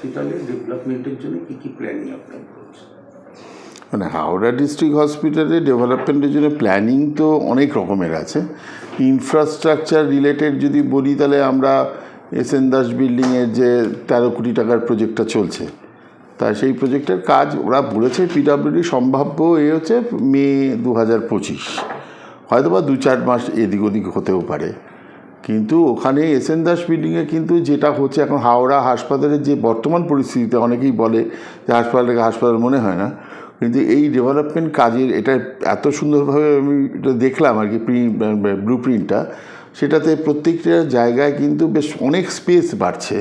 হসপিটালের ডেভেলপমেন্টের জন্য প্ল্যানিং মানে হাওড়া ডিস্ট্রিক্ট হসপিটালে ডেভেলপমেন্টের জন্য প্ল্যানিং তো অনেক রকমের আছে। ইনফ্রাস্ট্রাকচার রিলেটেড যদি বলি তাহলে আমরা এস এন দাস বিল্ডিংয়ের যে তেরো কোটি টাকার প্রজেক্টটা চলছে, তা সেই প্রজেক্টের কাজ ওরা বলেছে পিডাব্লিউডি সম্ভাব্য এ হচ্ছে মে দু হাজার পঁচিশ। হয়তো বা দু চার মাস এদিক ওদিক হতেও পারে। কিন্তু ওখানে এস এন দাস বিল্ডিংয়ে কিন্তু যেটা হচ্ছে এখন হাওড়া হাসপাতালের যে বর্তমান পরিস্থিতিতে অনেকেই বলে যে হাসপাতালটাকে হাসপাতাল মনে হয় না। কিন্তু এই ডেভেলপমেন্ট কাজের এটা এত সুন্দরভাবে আমি এটা দেখলাম আর কি ব্লু প্রিন্টটা সেটাতে প্রত্যেকটা জায়গায় কিন্তু বেশ অনেক স্পেস বাড়ছে।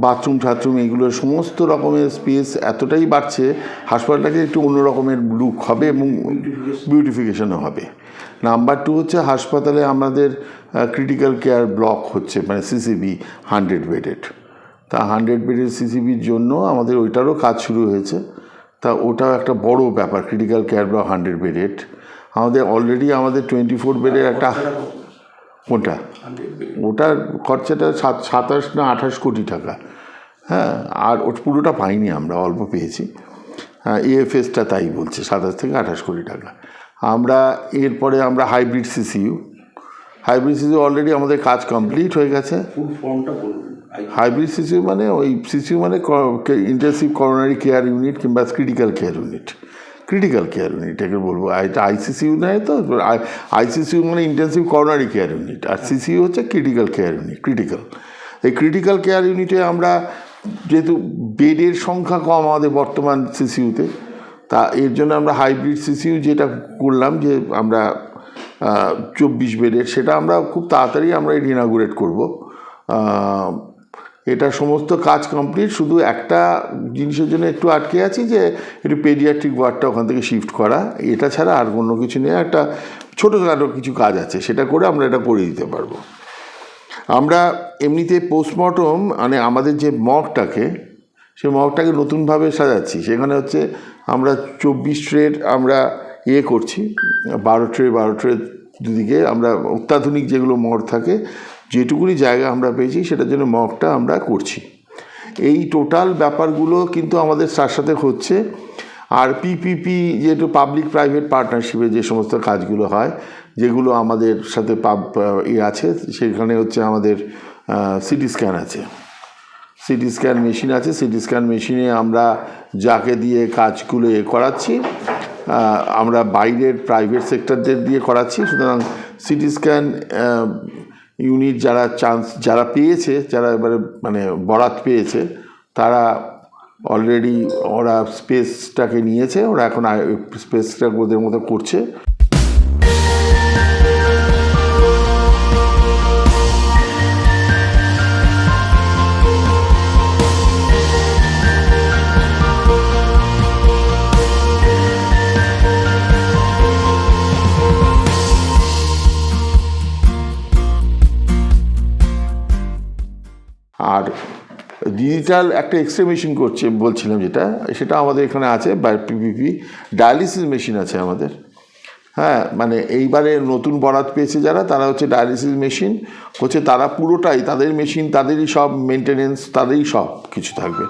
বাথরুম টাথরুম এগুলো সমস্ত রকমের স্পেস এতটাই বাড়ছে হাসপাতালটাকে একটু অন্য রকমের লুক হবে এবং বিউটিফিকেশনও হবে। নাম্বার টু হচ্ছে হাসপাতালে আমাদের ক্রিটিক্যাল কেয়ার ব্লক হচ্ছে মানে সিসিবি হান্ড্রেড বেডেড তা হান্ড্রেড বেডের সিসিবির জন্য আমাদের ওইটারও কাজ শুরু হয়েছে। তা ওটাও একটা বড় ব্যাপার critical care block hundred bedded আমাদের অলরেডি আমাদের টোয়েন্টি ফোর বেডের একটা কোনটা? ওটার খরচাটা সাত সাতাশ না আঠাশ কোটি টাকা। হ্যাঁ আর ওটা পুরোটা পাইনি আমরা অল্প পেয়েছি। হ্যাঁ ইএফএসটা তাই বলছে সাতাশ থেকে আঠাশ কোটি টাকা। আমরা এরপরে আমরা hybrid CCU. Hybrid CCU already আমাদের কাজ কমপ্লিট হয়ে গেছে। হাইব্রিড সিসিউ মানে ওই সিসিউ মানে ইন্টেন্সিভ করোনারি কেয়ার ইউনিট কিংবা critical care unit critical care unit একে বলব। এটা আইসিসিউ নেয় তো? আইসিসিউ মানে ইন্টেন্সিভ করোনারি কেয়ার ইউনিট আর সিসিউ হচ্ছে ক্রিটিক্যাল কেয়ার ইউনিট ক্রিটিক্যাল এই ক্রিটিক্যাল কেয়ার ইউনিটে আমরা যেহেতু বেডের সংখ্যা কম আমাদের বর্তমান সিসিউতে তা এর জন্য আমরা হাইব্রিড সিসিউ যেটা করলাম যে আমরা চব্বিশ বেডের, সেটা আমরা খুব তাড়াতাড়ি আমরা ইনাগুরেট করব। এটা সমস্ত কাজ কমপ্লিট শুধু একটা জিনিসের জন্য একটু আটকে আছি যে একটু পেডিয়াট্রিক ওয়ার্ডটা ওখান থেকে শিফট করা। এটা ছাড়া আর অন্য কিছু নেই, একটা ছোটোখাটো কিছু কাজ আছে, সেটা করে আমরা এটা করে দিতে পারব। আমরা এমনিতে পোস্টমর্টম মানে আমাদের যে মগটাকে, সেই মগটাকে নতুনভাবে সাজাচ্ছি। সেখানে হচ্ছে আমরা চব্বিশ ট্রের আমরা ইয়ে করছি, বারো ট্রে বারো ট্রে দুদিকে আমরা অত্যাধুনিক যেগুলো মগ থাকে যেটুকুনি জায়গা আমরা পেয়েছি, সেটার জন্য মগটা আমরা করছি। এই টোটাল ব্যাপারগুলো কিন্তু আমাদের তার সাথে হচ্ছে। আর পিপিপি যেহেতু পাবলিক প্রাইভেট পার্টনারশিপে যে সমস্ত কাজগুলো হয়, যেগুলো আমাদের সাথে পাব ইয়ে আছে, সেখানে হচ্ছে আমাদের সিটি স্ক্যান আছে। সিটি স্ক্যান মেশিন আছে। সিটি স্ক্যান মেশিনে আমরা যাকে দিয়ে কাজগুলো এ করাচ্ছি আমরা বাইরের প্রাইভেট সেক্টরদের দিয়ে করাচ্ছি। সুতরাং সিটি স্ক্যান ইউনিট যারা চান্স যারা পেয়েছে, যারা এবারে মানে বরাত পেয়েছে, তারা অলরেডি ওরা স্পেসটাকে নিয়েছে, ওরা এখন স্পেসটা ওদের মতো করছে। আর ডিজিটাল একটা এক্সরে মেশিন করছে বলছিলাম যেটা সেটা আমাদের এখানে আছে বা পিপিপি ডায়ালিসিস মেশিন আছে আমাদের। হ্যাঁ মানে এইবারে নতুন বরাত পেয়েছে যারা তারা হচ্ছে ডায়ালিসিস মেশিন হচ্ছে তারা পুরোটাই তাদের মেশিন তাদেরই সব মেনটেনেন্স তাদেরই সব কিছু থাকবে।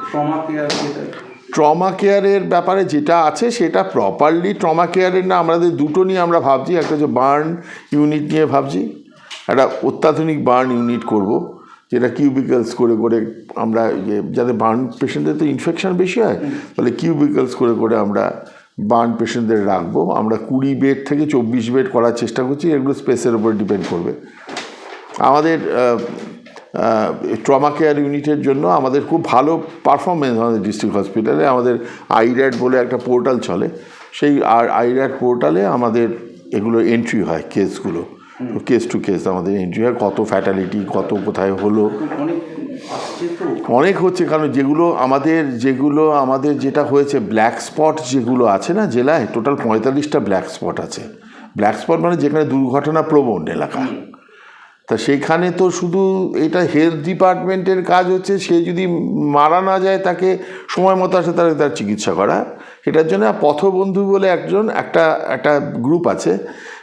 ট্রমা কেয়ারের ব্যাপারে যেটা আছে সেটা প্রপারলি ট্রমা কেয়ারের না আমাদের দুটো নিয়ে আমরা ভাবছি একটা হচ্ছে বার্ন ইউনিট নিয়ে ভাবছি একটা অত্যাধুনিক বার্ন ইউনিট করব। যেটা কিউবিকলস করে করে আমরা ইয়ে যাতে বার্ন পেশেন্টদের তো ইনফেকশান বেশি হয়, তাহলে কিউবিকলস করে করে আমরা বার্ন পেশেন্টদের রাখব। আমরা কুড়ি বেড থেকে চব্বিশ বেড করার চেষ্টা করছি, এগুলো স্পেসের উপর ডিপেন্ড করবে। আমাদের ট্রমা কেয়ার ইউনিটের জন্য আমাদের খুব ভালো পারফরমেন্স আমাদের ডিস্ট্রিক্ট হসপিটালে আমাদের আইর্যাট বলে একটা পোর্টাল চলে। সেই আর আইর্যাট পোর্টালে আমাদের এগুলো এন্ট্রি হয় কেসগুলো কেস টু কেস আমাদের এন্ট্রি হয় কত ফ্যাটালিটি কত কোথায় হলো। অনেক হচ্ছে কারণ যেগুলো আমাদের যেগুলো আমাদের যেটা হয়েছে ব্ল্যাক স্পট যেগুলো আছে না জেলায় টোটাল পঁয়তাল্লিশটা ব্ল্যাক স্পট আছে। ব্ল্যাক স্পট মানে যেখানে দুর্ঘটনা প্রবণ এলাকা। তা সেইখানে তো শুধু এটা হেলথ ডিপার্টমেন্টের কাজ হচ্ছে সে যদি মারা না যায় তাকে সময় মতো আসে তার তার চিকিৎসা করা। এটার জন্য পথবন্ধু বলে একজন একটা একটা গ্রুপ আছে।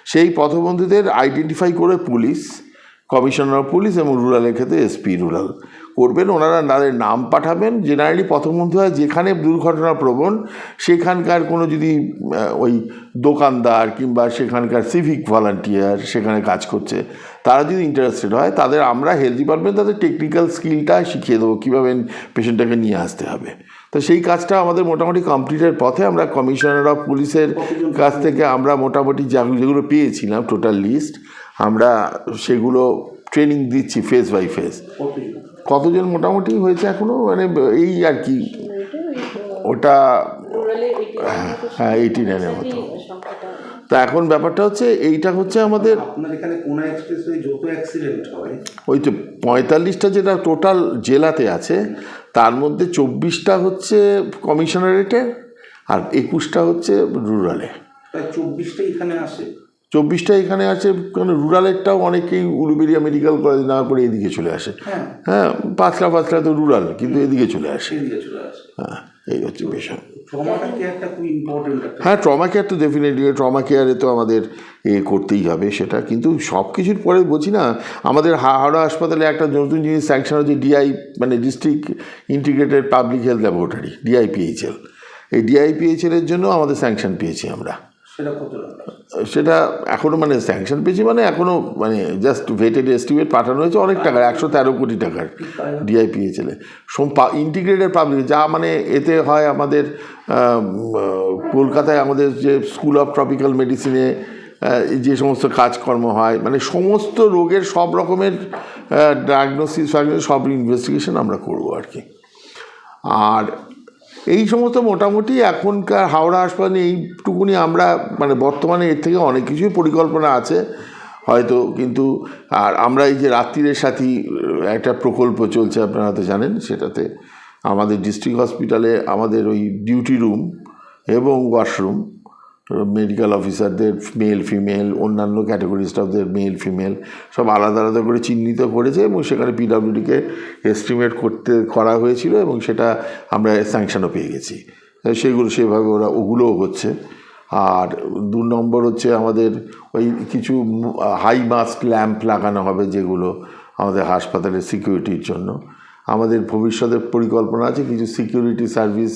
সেই পথবন্ধুদের আইডেন্টিফাই করে পুলিশ কমিশনার অফ পুলিশ এবং রুরালের ক্ষেত্রে এসপি রুরাল করবেন। ওনারা তাদের নাম পাঠাবেন। জেনারেলি পথবন্ধু হয়, যেখানে দুর্ঘটনা প্রবণ, সেখানকার কোনো যদি ওই দোকানদার কিংবা সেখানকার সিভিক ভলান্টিয়ার সেখানে কাজ করছে, তারা যদি ইন্টারেস্টেড হয়, তাদের আমরা হেলথ ডিপার্টমেন্ট তাদের টেকনিক্যাল স্কিলটা শিখিয়ে দেবো, কীভাবে পেশেন্টটাকে নিয়ে আসতে হবে। তো সেই কাজটা আমাদের মোটামুটি কমপ্লিটের পথে আমরা কমিশনার অফ পুলিশের কাছ থেকে আমরা মোটামুটি যেগুলো পেয়েছিলাম টোটাল লিস্ট আমরা সেগুলো ট্রেনিং দিচ্ছি ফেস বাই ফেস। কতজন কতজন মোটামুটি হয়েছে এখনও মানে এই আর কি। ওটা হ্যাঁ এইটি নাইনের মতো। তা এখন ব্যাপারটা হচ্ছে এইটা হচ্ছে আমাদের এখানে যত অ্যাক্সিডেন্ট হয় ওই তো পঁয়তাল্লিশটা যেটা টোটাল জেলাতে আছে তার মধ্যে চব্বিশটা হচ্ছে কমিশনারেটে আর একুশটা হচ্ছে রুরালে। চব্বিশটা এখানে আসে? চব্বিশটা এখানে আছে কারণ রুরালেরটাও অনেকেই উলুবেরিয়া মেডিকেল কলেজ না করে এদিকে চলে আসে। হ্যাঁ। হ্যাঁ পাঁচলা পাঁচলা তো রুরাল কিন্তু এদিকে চলে আসে। চলে আসে। হ্যাঁ। এই হচ্ছে বিষয় একটা হ্যাঁ ট্রমা কেয়ার তো ডেফিনেটলি ট্রমা কেয়ারে তো আমাদের এ করতেই হবে সেটা। কিন্তু সব কিছুর পরে বলছি না আমাদের হা- হাওড়া হাসপাতালে একটা নতুন জিনিস স্যাংশন হচ্ছে ডিআই মানে district integrated public health laboratory DIPHL এই ডিআইপিএইচএল এর জন্য আমাদের স্যাংশন পেয়েছি আমরা। সেটা এখনও মানে স্যাংশন পেয়েছি মানে এখনও মানে জাস্ট ভেটেড এস্টিমেট পাঠানো হয়েছে অনেক টাকার একশো তেরো কোটি টাকার ডিআইপিএইচএলে সোম ইন্টিগ্রেটেড পাবলিক যা মানে এতে হয় আমাদের কলকাতায় আমাদের যে স্কুল অফ ট্রপিক্যাল মেডিসিনে যে সমস্ত কাজকর্ম হয় মানে সমস্ত রোগের সব রকমের ডায়াগনোসিস সব ইনভেস্টিগেশন আমরা করব আর কি। আর এই সমস্ত মোটামুটি এখনকার হাওড়া হাসপাতালে এইটুকুনি আমরা মানে বর্তমানে এর থেকে অনেক কিছুই পরিকল্পনা আছে, হয়তো, কিন্তু আর আমরা এই যে রাত্রিরের সাথী একটা প্রকল্প চলছে, আপনারা তো জানেন, সেটাতে আমাদের ডিস্ট্রিক্ট হসপিটালে আমাদের ওই ডিউটি রুম এবং ওয়াশরুম মেডিকেল অফিসারদের মেল ফিমেল অন্যান্য ক্যাটাগরি স্টাফদের মেল ফিমেল সব আলাদা আলাদা করে চিহ্নিত করেছে এবং সেখানে পিডাব্লিউডিকে এস্টিমেট করতে, করা হয়েছিল এবং সেটা আমরা স্যাংশনও পেয়ে গেছি। সেগুলো, সেভাবে ওরা, ওগুলোও হচ্ছে। আর দু নম্বর হচ্ছে আমাদের ওই কিছু হাই মাস্ক ল্যাম্প লাগানো হবে যেগুলো আমাদের হাসপাতালের সিকিউরিটির জন্য। আমাদের ভবিষ্যতের পরিকল্পনা আছে কিছু সিকিউরিটি সার্ভিস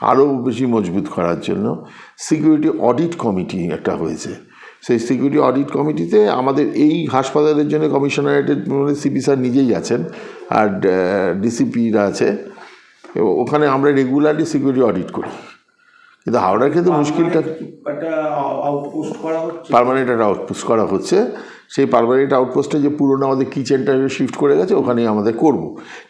আরও বেশি মজবুত করার জন্য সিকিউরিটি অডিট কমিটি একটা হয়েছে। সেই সিকিউরিটি অডিট কমিটিতে আমাদের এই হাসপাতালের জন্য কমিশনারেটের মানে সিপি স্যার নিজেই আছেন আর ডিসিপিরা আছে। এবং ওখানে আমরা রেগুলারলি সিকিউরিটি অডিট করি। কিন্তু হাওড়ার ক্ষেত্রে মুশকিলটা পারমানেন্ট একটা আউটপোস্ট করা হচ্ছে। সেই পারমানেন্ট আউটপোস্টে যে পুরনো আমাদের কিচেনটা শিফট করে গেছে, ওখানেই আমাদের করব।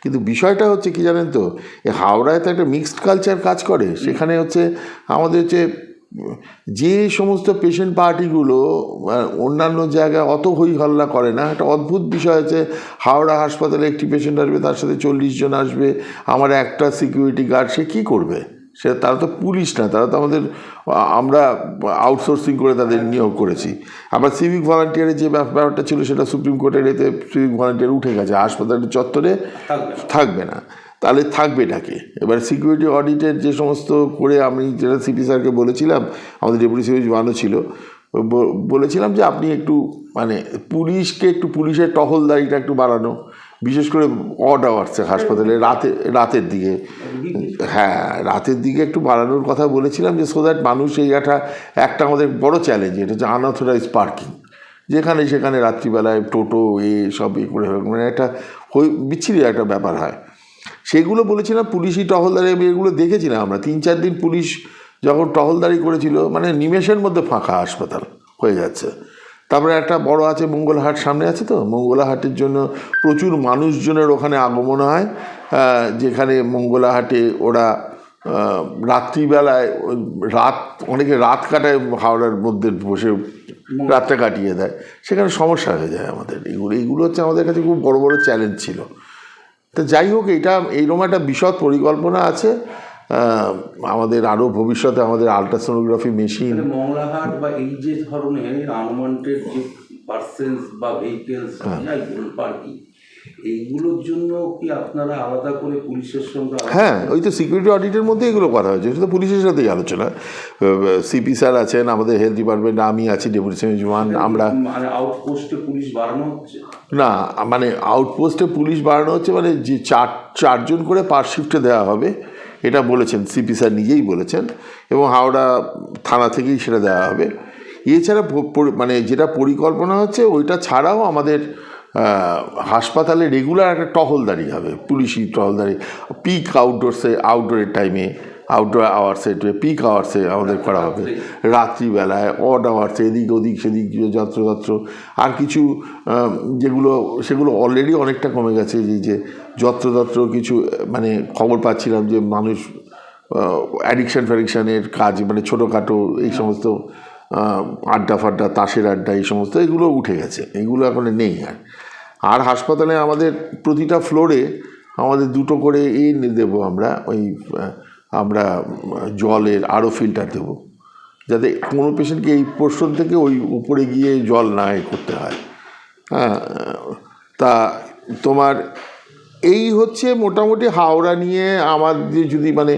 কিন্তু বিষয়টা হচ্ছে কি জানেন তো এই হাওড়ায় তো একটা মিক্সড কালচার কাজ করে। সেখানে হচ্ছে আমাদের হচ্ছে যে সমস্ত পেশেন্ট পার্টিগুলো অন্যান্য জায়গায় অত হই হল্লা করে না। একটা অদ্ভুত বিষয় আছে হাওড়া হাসপাতালে একটি পেশেন্ট আসবে, তার সাথে চল্লিশ জন আসবে, আমার একটা সিকিউরিটি গার্ড সে কী করবে? সে তারা তো পুলিশ না তারা তো আমাদের আমরা আউটসোর্সিং করে তাদের নিয়োগ করেছি। আবার সিভিক ভলান্টিয়ারের যে ব্যাপারটা ছিল সেটা সুপ্রিম কোর্টের এতে সিভিক ভলান্টিয়ার উঠে গেছে হাসপাতালের চত্বরে থাকবে না। থাকবে না। তাহলে থাকবে নাকি এবার সিকিউরিটি অডিটের যে সমস্ত করে আমি যেটা সিপি স্যারকে বলেছিলাম আমাদের ডেপুটি সিপি বানো ছিল বলেছিলাম যে আপনি একটু মানে পুলিশকে একটু পুলিশের টহলদারিটা একটু বাড়ানো। বিশেষ করে অড আওয়ার্সে হাসপাতালে, রাতে, রাতের দিকে। হ্যাঁ রাতের দিকে একটু বাড়ানোর কথা বলেছিলাম যে সো দ্যাট মানুষ এই একটা একটা আমাদের বড় চ্যালেঞ্জ এটা হচ্ছে আনঅথরাইজ পার্কিং যেখানে সেখানে রাত্রিবেলায় টোটো, এ, সব এ করে মানে একটা বিচ্ছিরি একটা ব্যাপার হয়। সেগুলো বলেছিলাম, পুলিশই টহলদারি, আমি এগুলো দেখেছিলাম আমরা। তিন চার দিন পুলিশ যখন টহলদারি করেছিল মানে নিমেষের মধ্যে ফাঁকা হাসপাতাল হয়ে যাচ্ছে। তারপরে একটা বড় আছে মঙ্গলহাট সামনে আছে তো? মঙ্গলাহাটের জন্য প্রচুর মানুষজনের ওখানে আগমন হয়। যেখানে মঙ্গলাহাটে ওরা রাত্রিবেলায় ওই রাত অনেকে রাত কাটায় হাওড়ার মধ্যে বসে রাতটা কাটিয়ে দেয়। সেখানে সমস্যা হয়ে যায় আমাদের। এগুলো এইগুলো হচ্ছে আমাদের কাছে খুব বড় বড় চ্যালেঞ্জ ছিল। তো যাই হোক এটা এইরকম একটা বিশদ পরিকল্পনা আছে। আমাদের আরও ভবিষ্যতে আমাদের আলট্রাসোনোগ্রাফি মেশিন মংলাহাট বা এই যে ধরনের আনওয়ান্টেড যে পার্সেন্স বা ভেহিকেলস যাই বলুন পার্কিং এইগুলোর জন্য কি আপনারা আলাদা করে পুলিশের সঙ্গে হ্যাঁ ওই তো সিকিউরিটি অডিটের মধ্যে এগুলো কথা হয়েছে সেটা তো পুলিশের সাথেই আলোচনা। সিপি স্যার আছেন আমাদের হেলথ ডিপার্টমেন্ট আমি আছি ডেপুটি সেমিজমান আমরা। মানে আউটপোস্টে পুলিশ বাড়ানো হচ্ছে? না মানে আউটপোস্টে পুলিশ বাড়ানো হচ্ছে মানে যে চার চারজন করে পার শিফটে দেওয়া হবে। এটা বলেছেন সিপি স্যার নিজেই বলেছেন এবং হাওড়া থানা থেকেই সেটা দেওয়া হবে। এছাড়া মানে যেটা পরিকল্পনা হচ্ছে ওইটা ছাড়াও আমাদের হাসপাতালে রেগুলার একটা টহলদারি হবে, পুলিশি টহলদারি পিক আউটডোরসে আউটডোরের টাইমে আউটডোর আওয়ার্সে পিক আওয়ার্সে আমাদের করা হবে। রাত্রিবেলায় অড আওয়ার্সে এদিক ওদিক, সেদিক যত্রতত্র আর কিছু যেগুলো, সেগুলো অলরেডি অনেকটা কমে গেছে এই যে যত্রতত্র কিছু মানে খবর পাচ্ছিলাম যে, মানুষ অ্যাডিকশান ফ্যাডিকশানের কাজ মানে ছোটোখাটো এই সমস্ত আড্ডা, ফাড্ডা, তাসের আড্ডা, এই সমস্ত, এগুলো উঠে গেছে। এগুলো এখন নেই আর। আর হাসপাতালে আমাদের প্রতিটা ফ্লোরে আমাদের দুটো করে এ দেবো আমরা, ওই আমরা জলের আরও ফিল্টার দেবো, যাতে কোনো পেশেন্টকে এই পোর্শন থেকে ওই উপরে গিয়ে জল না এ করতে হয়। হ্যাঁ তা তোমার এই হচ্ছে মোটামুটি হাওড়া নিয়ে আমাদের যদি মানে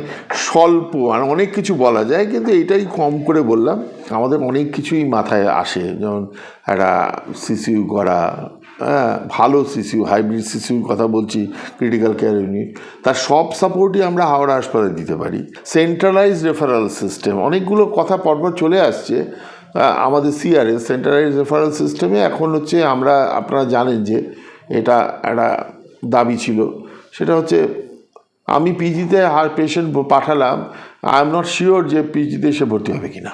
স্বল্প, আর অনেক কিছু বলা যায়, কিন্তু এটাই কম করে বললাম। আমাদের অনেক কিছুই মাথায় আসে, যেমন একটা সিসিউ করা হ্যাঁ ভালো সিসিউ হাইব্রিড সিসিউর কথা বলছি ক্রিটিক্যাল কেয়ার ইউনিট তার সব সাপোর্টই আমরা হাওড়া হাসপাতালে দিতে পারি। সেন্ট্রালাইজ রেফারেল সিস্টেম অনেকগুলো কথা পরপর চলে আসছে। আমাদের সিআরএস সেন্ট্রালাইজ রেফারেল সিস্টেমে এখন হচ্ছে আমরা, আপনারা জানেন যে এটা একটা দাবি ছিল। সেটা হচ্ছে, আমি পিজিতে আর পেশেন্ট পাঠালাম আই এম নট শিওর যে পিজিতে এসে ভর্তি হবে কিনা।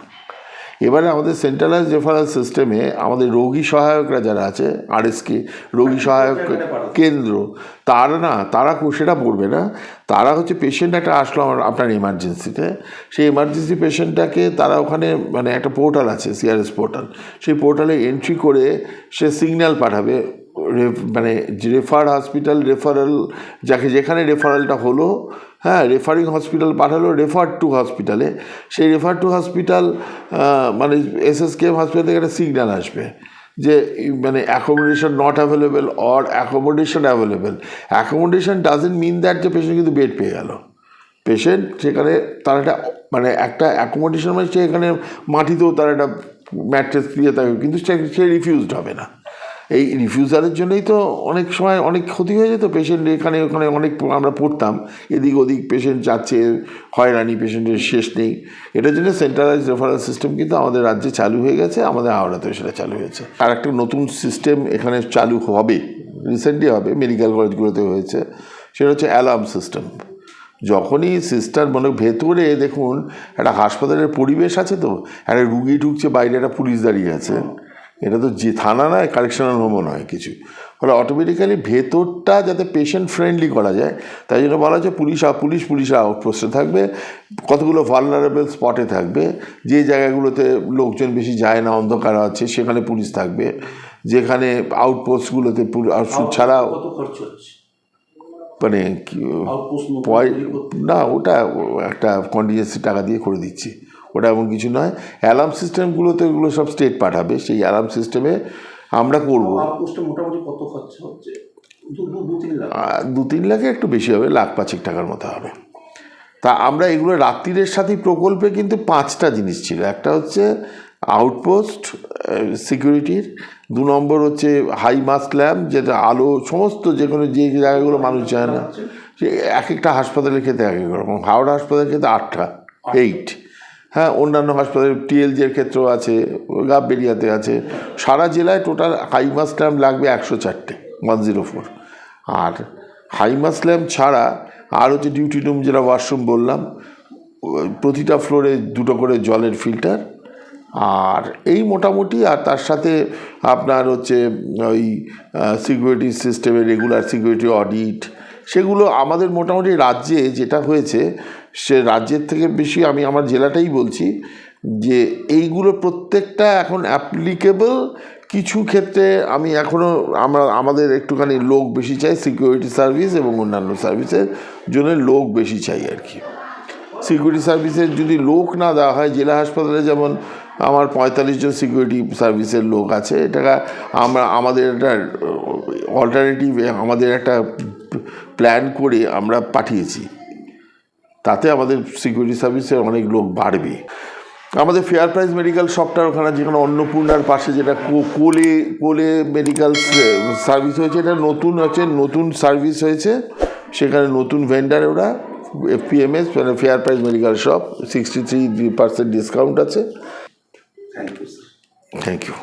এবারে আমাদের সেন্ট্রালাইজ রেফারেল সিস্টেমে আমাদের রোগী সহায়করা যারা আছে আরএসকে রোগী সহায়ক কেন্দ্র তারা না তারা সেটা পড়বে না। তারা হচ্ছে পেশেন্ট একটা আসলো আমার আপনার এমার্জেন্সিতে সেই এমার্জেন্সি পেশেন্টটাকে তারা ওখানে মানে একটা পোর্টাল আছে সিআরএস পোর্টাল সেই পোর্টালে এন্ট্রি করে সে সিগন্যাল পাঠাবে মানে রেফার হসপিটাল রেফারেল যাকে যেখানে রেফারেলটা হলো হ্যাঁ রেফারিং হসপিটাল পাঠালো রেফার টু হসপিটালে সেই রেফার টু হসপিটাল মানে S S K M hospital থেকে একটা সিগন্যাল আসবে যে মানে accommodation not available or accommodation available accommodation doesn't mean that যে পেশেন্ট কিন্তু বেড পেয়ে গেল। পেশেন্ট সেখানে তার একটা মানে একটা অ্যাকোমোডেশন মানে সে এখানে মাটিতেও তার একটা ম্যাট্রেস দিয়ে থাকে কিন্তু সে রিফিউজড হবে না। এই রিফিউজালের জন্যই তো অনেক সময় অনেক ক্ষতি হয়ে যেত। পেশেন্ট এখানে, ওখানে অনেক আমরা পড়তাম। এদিক ওদিক পেশেন্ট যাচ্ছে হয়রানি পেশেন্টের শেষ নেই। এটার জন্য সেন্ট্রালাইজ রেফারেল সিস্টেম কিন্তু আমাদের রাজ্যে চালু হয়ে গেছে, আমাদের হাওড়াতেও সেটা চালু হয়েছে। আর একটা নতুন সিস্টেম এখানে চালু হবে রিসেন্টলি হবে মেডিকেল কলেজগুলোতে হয়েছে, সেটা হচ্ছে অ্যালার্ম সিস্টেম যখনই সিস্টার মানে ভেতরে, দেখুন, একটা হাসপাতালের পরিবেশ আছে তো, একটা রুগী ঢুকছে, বাইরে একটা পুলিশ দাঁড়িয়ে আছে। এটা তো যে থানা নয় কারেকশনাল হোমও নয় কিছু। ফলে অটোমেটিক্যালি ভেতরটা যাতে পেশেন্ট ফ্রেন্ডলি করা যায় তাই জন্য বলা হচ্ছে পুলিশ পুলিশ পুলিশ আউটপোস্টে থাকবে কতগুলো ভালনারেবল স্পটে থাকবে যে জায়গাগুলোতে লোকজন বেশি যায় না অন্ধকার আছে সেখানে পুলিশ থাকবে যেখানে আউটপোস্টগুলোতে ছাড়াও মানে না ওটা একটা কন্টিজেন্সি টাকা দিয়ে করে দিচ্ছি। ওটা এমন কিছু নয়। অ্যালার্ম সিস্টেমগুলোতে ওগুলো সব স্টেট পাঠাবে। সেই অ্যালার্ম সিস্টেমে আমরা করব। মোটামুটি কত খরচা হচ্ছে? দু তিন লাখ। একটু বেশি হবে লাখ পাঁচেক টাকার মতো হবে। তা আমরা এগুলো রাত্রিরের সাথে প্রকল্পে কিন্তু পাঁচটা জিনিস ছিল। একটা হচ্ছে আউটপোস্ট সিকিউরিটির দু নম্বর হচ্ছে হাই মাস্ক ল্যাম্প যেটা আলো সমস্ত যে কোনো যে জায়গাগুলো মানুষ যায় না। সে এক একটা হাসপাতালের ক্ষেত্রে এক এক রকম। হাওড়া হাসপাতালের ক্ষেত্রে আটটা এইট হ্যাঁ অন্যান্য হাসপাতালে টিএলজির ক্ষেত্রেও আছে গাববেরিয়াতে আছে। সারা জেলায় টোটাল হাইমাস ল্যাম্প লাগবে একশো চারটে ওয়ান জিরো ফোর আর হাইমাস ল্যাম্প ছাড়া আর হচ্ছে ডিউটি রুম যেটা ওয়াশরুম বললাম, প্রতিটা ফ্লোরে দুটো করে জলের ফিল্টার আর এই মোটামুটি, আর তার সাথে আপনার হচ্ছে ওই সিকিউরিটি সিস্টেমে রেগুলার সিকিউরিটি অডিট সেগুলো আমাদের মোটামুটি রাজ্যে যেটা হয়েছে, সে রাজ্যের থেকে বেশি আমি আমার জেলাটাই বলছি যে এইগুলো প্রত্যেকটা এখন অ্যাপ্লিকেবল কিছু ক্ষেত্রে আমি এখনও আমরা, আমাদের একটুখানি লোক বেশি চাই সিকিউরিটি সার্ভিস এবং অন্যান্য সার্ভিসের জন্য লোক বেশি চাই আর কি। সিকিউরিটি সার্ভিসের যদি লোক না দেওয়া হয়, জেলা হাসপাতালে যেমন আমার পঁয়তাল্লিশ জন সিকিউরিটি সার্ভিসের লোক আছে এটা আমরা, আমাদের একটা অল্টারনেটিভ আমাদের একটা প্ল্যান করে আমরা পাঠিয়েছি। তাতে আমাদের সিকিউরিটি সার্ভিসের অনেক লোক বাড়বে। আমাদের ফেয়ার প্রাইস মেডিকেল শপটার ওখানে, যেখানে অন্নপূর্ণার পাশে যেটা কোলে কোলে মেডিকেল সার্ভিস হয়েছে, এটা নতুন হচ্ছে, নতুন সার্ভিস হয়েছে, সেখানে নতুন ভেন্ডার ওরা এফপিএমএস মানে fair price medical shop sixty three percent discount আছে। Thank you thank you